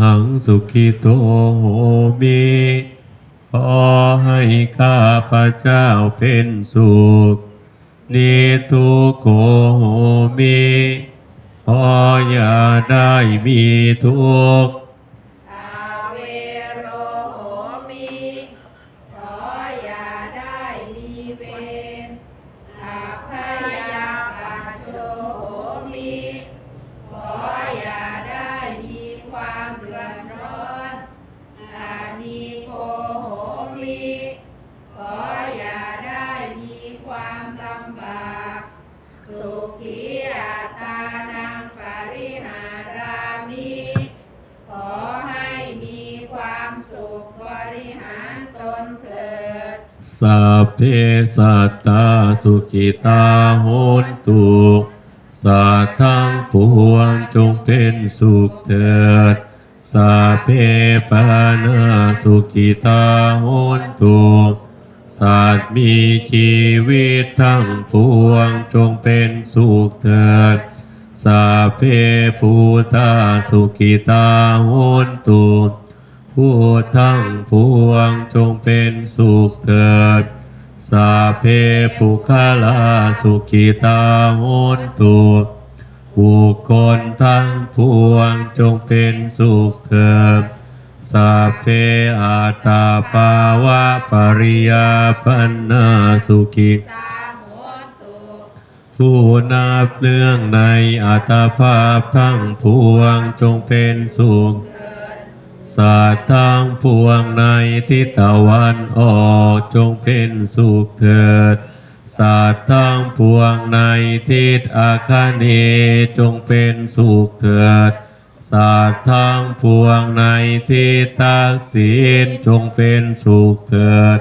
หังสุขิโตโหมิขอให้ข้าพระเจ้าเป็นสุขนิทุกโกโหมิขออย่าได้มีทุกข์ นเถิดสัพเพสัตตาสุขิตาโหนตุสัตว์ทั้งปวงจงเป็นสุขเถิดสัพเพปานาสุขิตาโหนตุสัตว์มีชีวิตทั้งปวงจงเป็นสุขเถิดสัพเพภูตาสุขิตาโหนตุ ผู้ทั้งปวงจงเป็นสุขเถิด สาเพปุคลาสุขิตาโหนตุบุคคลทั้งปวงจงเป็นสุขเถิดสาเพอาตาภาวะปริยาปันนาสุขิตาโหตุผู้นับเนื่องในอัตภาพทั้งปวงจงเป็นสุขเถิด สัตว์ทั้งปวงในทิศตะวันออกจงเป็นสุขเถิด สัตว์ทั้งปวงในทิศอาคาเนจงเป็นสุขเถิด สัตว์ทั้งปวงในทิศตาศีลจงเป็นสุขเถิด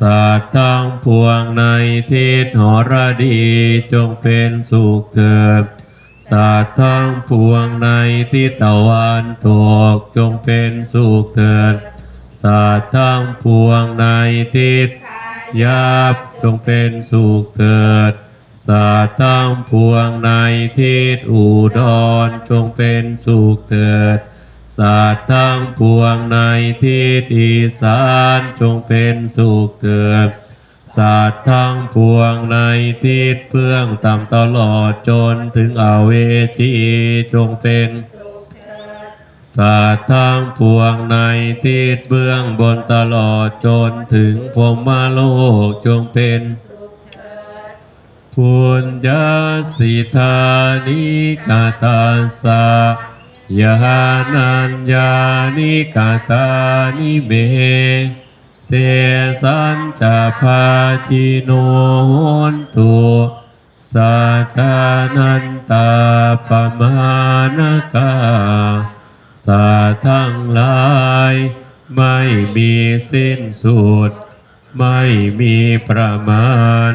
สัตว์ทั้งปวงในทิศหรดีจงเป็นสุขเถิด สัตว์ทั้งปวงในทิศตะวันตกจงเป็นสุขเถิดสัตว์ทั้งปวงในทิศยับจงเป็นสุขเถิดสัตว์ทั้งปวงในทิศอุดรจงเป็นสุขเถิดสัตว์ทั้งปวงในทิศอีสานจงเป็นสุขเถิด สัตว์ทั้งปวงในทิศเพื่องต่ำตลอดจนถึงอเวจีจงเป็นสัตว์ทั้งปวงในทิศเบื้องบนตลอดจนถึงพรมโลกจงเป็นสุขเถิดพุญญาสิธานิกาตาสายานัญญานิกาตานิเม เตสัญจะพาทิโนโหนตุสัตานันตาปมานกาสัตว์ทั้งหลาย ไม่มีสิ้นสุด ไม่มีประมาณ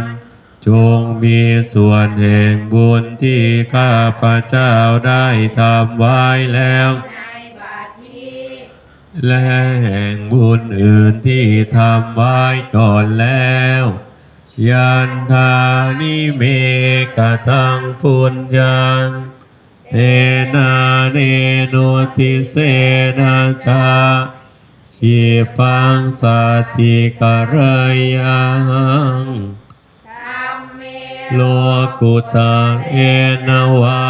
จงมีส่วนแห่งบุญที่ข้าพระเจ้าได้ทำไว้แล้ว และแห่งบุญอื่นที่ทำไว้ก่อนแล้ว ยันทานิเมกะทังปุญญังเตนาเนโนติเสนาจาขีปังสัตติกะเรยังธรรมเมโลกุตาเอนวา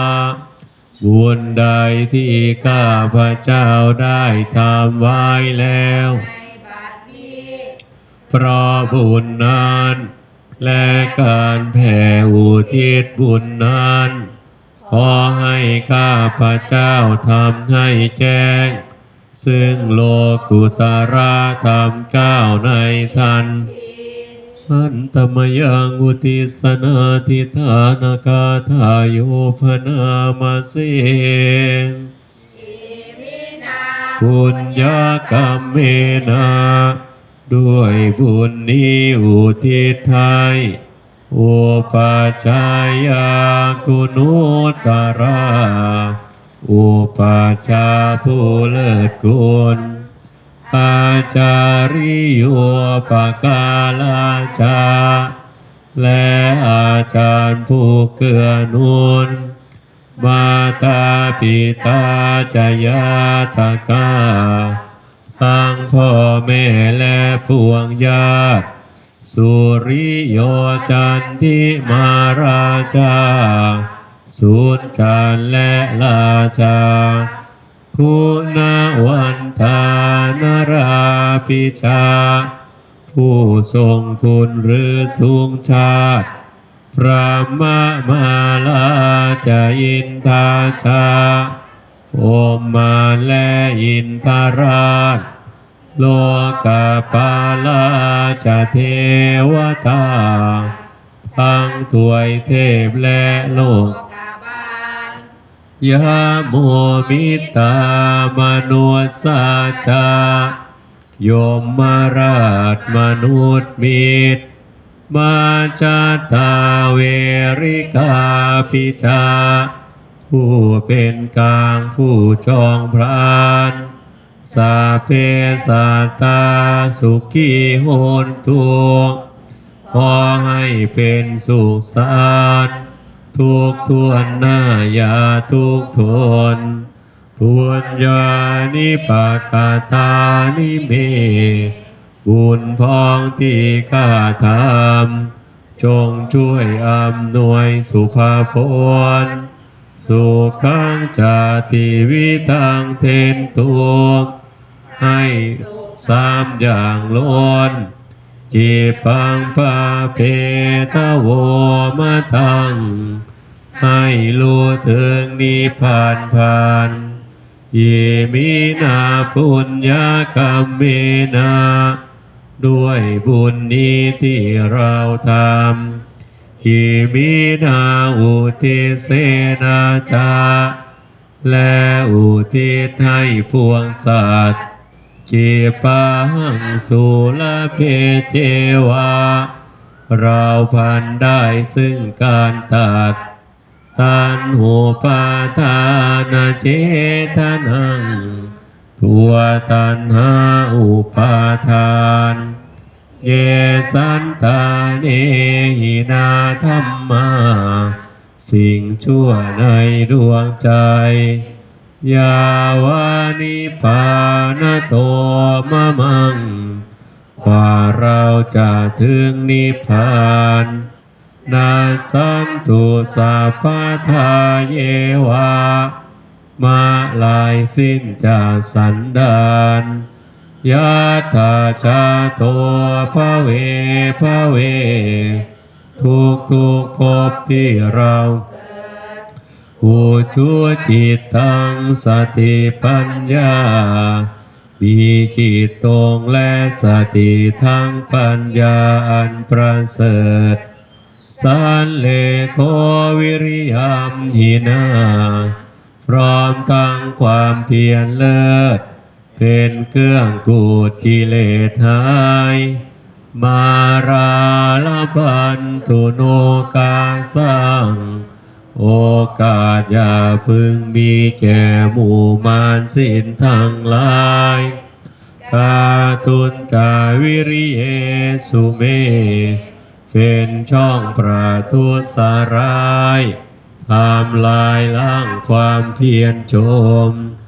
บุญใดที่ข้าพระเจ้าได้ทำไว้แล้วในบัดนี้เพราะบุญนั้น และการแผ่อุทิศบุญนั้น ขอให้ข้าพระเจ้าทำให้แจ้ง ซึ่งโลกุตระธรรมเก้าในทัน อันตมยังอุติสนาทิธานากาทายโยพนามาเสอิมินาปุญญากรรมเมนาด้วยบุญนี้อุทิศไทยอุปาจายาคุณุตรา อุปาชาผู้เลิศกุล อาจาริโยปกาลาชาและอาจารย์ผู้เกื้อนุนมาตาปิตาจายาตกาทั้งพ่อแม่และพวงญาติ สุริโยจันทิมาราชา สุนการและราชา คุณวันทานราพิชา ผู้ทรงคุณหรือสูงชาติ พระมามาลาจะอินทาชา โอมมาและอินทราช โลกาปาลาจะเทวตา ทั้งถวยเทพและโลก ยะโมมิตามนุสสาชาโยมมาราชมนุษย์มิตรมาจาตาเวริกาพิชา ผู้เป็นกลางผู้จองพรานสาเพสัตตาสุขีโหนทุกขอให้เป็นสุขสาน ทุกทวนหน้าอย่าทุกข์ทนปุญญานิปากาตานิเมบุญพองที่ข้าทำจงช่วยอำนวยสุภาพรสุขังจาติวิตังเทนตุกให้สามอย่างล้น จีปังปาเพทะโวมาทัง ให้รู้ถึงนิพพานพานยิมินาปุญญากรรมเมนา ด้วยบุญนี้ที่เราทำอิมินาอุทิเสนาจาและอุทิศให้พวงสัตว์ จีปังสุลเพเจวา เราพันได้ซึ่งการตัดตันหูปาทานาเจทนัง ทัวตันหาอุปาทาน เยสันตาเนหินาธรรมา สิ่งชั่วในดวงใจ ยาวานิปานโตมะมัง กว่าเราจะถึงนิพพานนาสันตุสัพพทาเยวา มาลายสิ้นจากสันดานยะถาชาโตภะเวภะเว ทุกทุกภพที่เราเผู้ชั่วจิตตังสติปัญญามีจิตตรงและสติทั้งปัญญาอันประเสริฐสันเลโควิริยมหินาพร้อมทั้งความเพียรเลิศ เป็นเครื่องกูดกิเลสหาย มาราลพันตุโนกาสัง โอกาสอย่าพึงมีแก่หมู่มารสิ้นทั้งหลายกาตุนกาวิริเยสุเม เป็นช่องประทุสารายทำลายล้างความเพียรโจม